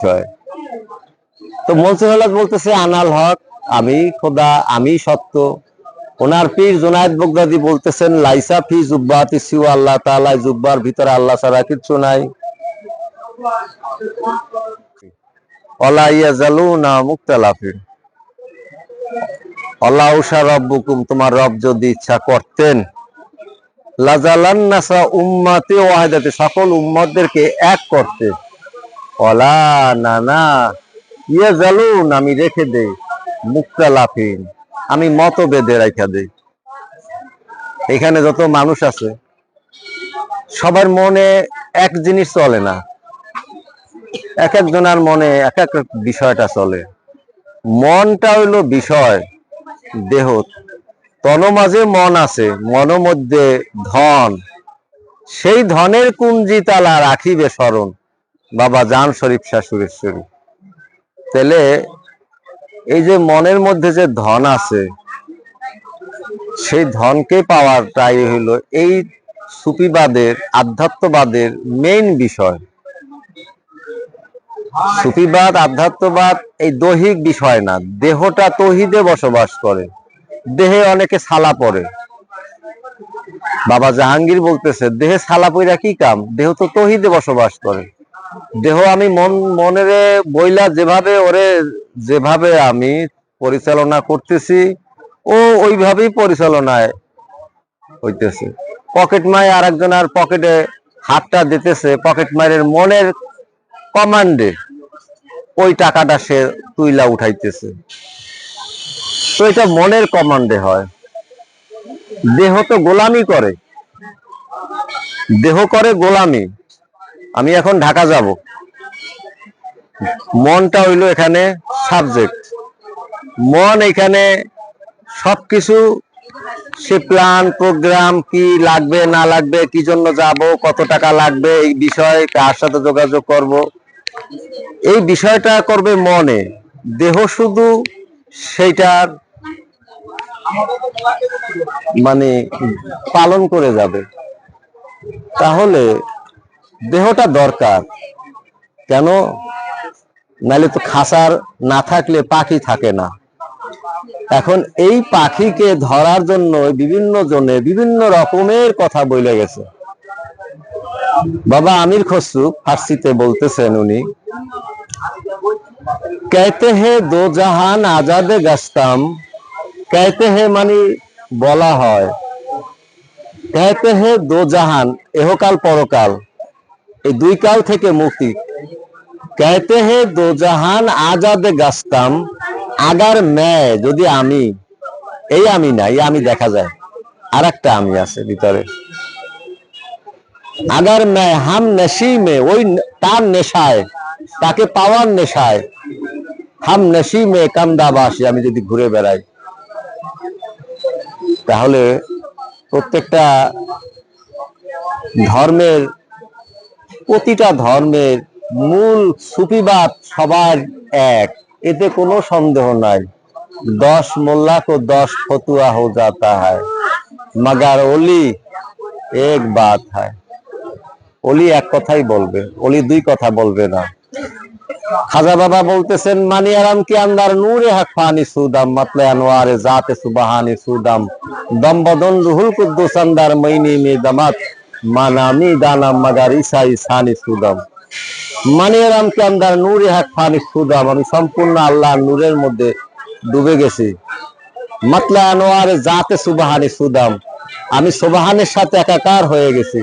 বিষয় তো মনসুর বলতেছে, আনাল হক, আমি খোদা, আমি সত্য। ওনার পীর জোনায়েদ বগদাদি বলতেছেন, লাইসা ফি জুব্বাতি সিউ আল্লাহ জুব্বার ভিতরে আল্লাহ ছাড়া কিচ্ছু নাই। উষা তোমার রব যদি ইচ্ছা করতেন। লাজালান্নাসা উম্মাতে ওয়াহিদাতে, সকল উম্মতদেরকে এক করতে অলা না না ইয়ে জালুন, আমি রেখে দেই। মুক্তা লাফিন। আমি মতভেদে রেখা দেই। এখানে যত মানুষ আছে, সবার মনে এক জিনিস চলে না। এক একজনের মনে এক এক বিষয়টা চলে। মনটা হইল বিষয়, দেহ। তন মাঝে মন আছে মন মধ্যে ধন। সেই ধনের কুঞ্জি তালা রাখিবে স্মরণ। বাবা জান শরীফ শাহ সুরেশ্বরী তাহলে এই যে মনের মধ্যে যে ধন আছে, সেই ধনকে পাওয়াটাই হইল এই সুফিবাদের, আধ্যাত্মবাদের মেইন বিষয়। সুফিবাদ, আধ্যাত্মবাদ এই দৈহিক বিষয় না, দেহটা তহিদে বসবাস করে। দেহে অনেকে সালা পড়ে। বাবা জাহাঙ্গীর বলতেছে, দেহে সালা পইরা কি কাম? দেহ তো তহিদে বসবাস করে। দেহ আমি মন, মনের বইলা যেভাবে, ওরে যেভাবে আমি পরিচালনা করতেছি, ও ওইভাবেই পরিচালনায় হইতেছে। পকেট মাই আর একজন আর পকেটে হাতটা দিতেছে, পকেট মায়ের মনের কমান্ডে ওই টাকাটা সে তুইলা উঠাইতেছে। তো এটা মনের কমান্ডে হয়। দেহ তো গোলামি করে। দেহ করে গোলামি। আমি এখন ঢাকা যাব। মনটা হইল এখানে সাবজেক্ট মন এখানে সবকিছু সে প্ল্যান প্রোগ্রাম কি লাগবে, না লাগবে, কি জন্য যাব, কত টাকা লাগবে, এই বিষয়ে কার সাথে যোগাযোগ করব। এই বিষয়টা করবে মনে। দেহ শুধু সেইটার মানে পালন করে যাবে। তাহলে দেহটা দরকার কেন নাহলে তো খাসার না থাকলে পাখি থাকে না এখন এই পাখিকে ধরার জন্য বিভিন্ন জনে বিভিন্ন রকমের কথা বলে গেছে বাবা আমির খসরু ফার্সিতে বলতেছেন উনি कहते हैं दो জাহান আজাদে গাস্তাম कहते हैं মানে বলা হয় कहते हैं दो জাহান এহকাল পরকাল এই দুই কাল থেকে মুক্তি। কেতে হে দোজাহান আজাদে গাস্তাম, আগার ম্যায় যদি আমি, এই আমি না, এই আমি দেখা যায়। আর একটা আমি আছে ভিতরে। আগার ন্যায় হাম নেশি মে ওই তার নেশায়, তাকে পাওয়ার নেশায়। হাম নেশি মে কাম কামদাবাসী আমি যদি ঘুরে বেড়াই। তাহলে প্রত্যেকটা ধর্মের প্রতিটা ধর্মের মূল সুফিবাদ সবার এক। এতে কোনো সন্দেহ নাই। দশ মোল্লা কো দশ ফতুয়া হো যাতা হয় মগার ওলি এক বাত হয়। ওলি এক কথাই বলবে ওলি দুই কথা বলবে না। খাজা বাবা বলতেছেন মানি আরাম কি আন্দার নূরে হক ফানি সুদাম, মাতলে আনোয়ারে জাতে সুবাহানি সুদাম। দম্বদন রুহুল কুদ্দুস আন্দার মইনি মে দামাত দানাম মাগার ইসা ইসানি সুদাম। মানি আরাম কি আন্দার নূরে হক ফানি সুদাম। আমি সম্পূর্ণ আল্লাহ নূরের মধ্যে ডুবে গেছি। মাতলা আনোয়ারে জাতে সুবাহানি সুদাম। আমি সুবাহানের সাথে একাকার হয়ে গেছি।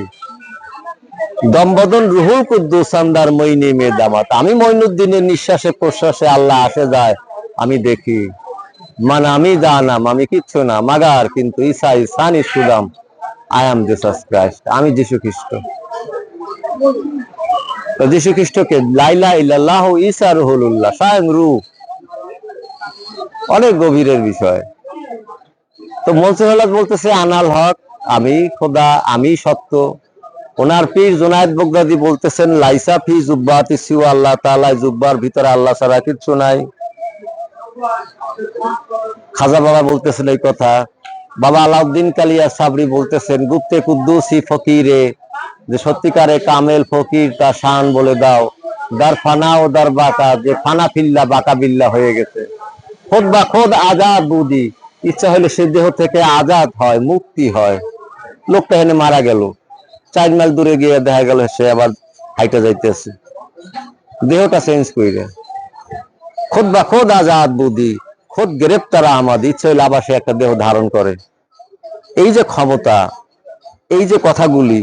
দম্বদন রুহুল কুদ্দুস আন্দার মইনি মে দামাত আমি মইনুদ্দিনের নিঃশ্বাসে প্রশ্বাসে আল্লাহ আসে যায়, আমি দেখি। মানে আমি জানাম আমি কিচ্ছু না, মাগার কিন্তু ঈসা ইসানি সুদাম। আই এম জিসাস ক্রাইস্ট আমি যীশু খ্রিস্ট তো যীশু খ্রিস্টকে লাইলা ইল্লাল্লাহ ঈসা রুহুল্লাহ স্বয়ং রূপ অনেক গভীরের বিষয়। তো মনসুর বলতেছে, আনাল হক, আমি খোদা, আমি সত্য। ওনার পীর জোনায়েদ বগদাদি বলতেছেন, লাইসা ফি জুব্বাতি সিউ আল্লাহ তাআলা জুব্বার ভিতরে আল্লাহ ছাড়া কিচ্ছু নাই। খাজা বাবা বলতেছেন এই কথা। বাবা আলাউদ্দিন কালিয়া সাবরি বলতেছেন, গুপ্তে কুদ্দুসি ফকিরে, যে সত্যিকারে কামেল ফকির তা শান বলে দাও। দার ফানা ও দার বাঁকা, যে ফানা ফিল্লা বাঁকা বিল্লা হয়ে গেছে। খোদ বা খোদ আজাদ বুদি, ইচ্ছা হলে সে দেহ থেকে আজাদ হয়, মুক্তি হয়। লোকটা এনে মারা গেল। চার মাইল দূরে গিয়ে দেখা গেল সে আবার হাইটা যাইতেছে। দেহটা চেঞ্জ করে খোদ বা খোদ আজাদ বুদ্ধি খোদ গ্রেপ্তারা আমাদ ইচ্ছে হলে আবার একটা দেহ ধারণ করে। এই যে ক্ষমতা, এই যে কথাগুলি,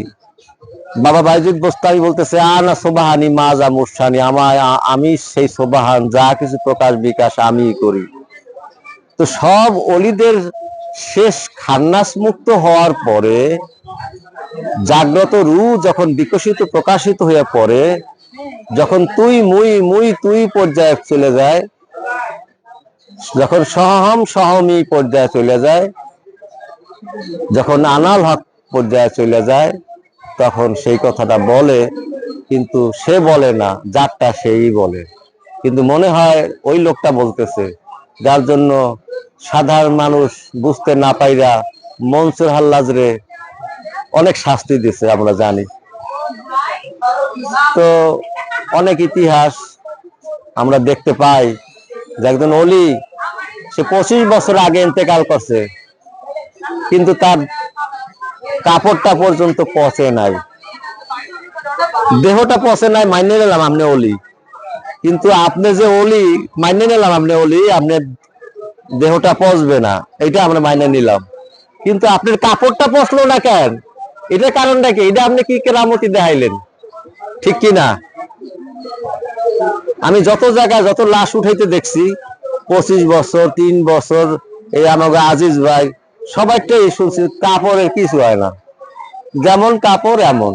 বাবা বাইজুদ বোস্তামি বলতেছে, আনা সোবাহানি মাজা মুসানি আমায় আমি সেই সোবাহান, যা কিছু প্রকাশ, বিকাশ আমি করি। তো সব অলিদের শেষ খান্নাস মুক্ত হওয়ার পরে, জাগ্রত রু যখন বিকশিত, প্রকাশিত হয়ে পড়ে, যখন তুই, মুই মুই, তুই পর্যায়ে চলে যায় যখন সহম সহমি পর্যায়ে চলে যায়, যখন আনাল হক পর্যায়ে চলে যায়, তখন সেই কথাটা বলে, কিন্তু সে বলে না, যারটা সেই বলে। কিন্তু মনে হয় ওই লোকটা বলতেছে, যার জন্য সাধারণ মানুষ বুঝতে না পাইরা মনসুর হাল্লাজরে অনেক শাস্তি দিছে, আমরা জানি। তো অনেক ইতিহাস আমরা দেখতে পাই একজন অলি, সে পঁচিশ বছর আগে ইন্তেকাল করছে, কিন্তু তার কাপড়টা পর্যন্ত পচে নাই। দেহটা পচে নাই, মাইনে নিলাম আপনি অলি। কিন্তু আপনি যে অলি, মাইনে নিলাম আপনি অলি, আপনি দেহটা পচবে না, এটা আমরা মাইনে নিলাম। কিন্তু আপনার কাপড়টা পচলো না কেন? এটার কারণটা কি? এটা আপনি কি কেরামতি দেখাইলেন? ঠিক কি না আমি যত জায়গায় যত লাশ উঠাইতে দেখছি, পঁচিশ বছর, তিন বছর, এই আমাকে আজিজ ভাই সবাইটাই শুনছি, কাপড়ের কিছু হয় না। যেমন কাপড়, এমন।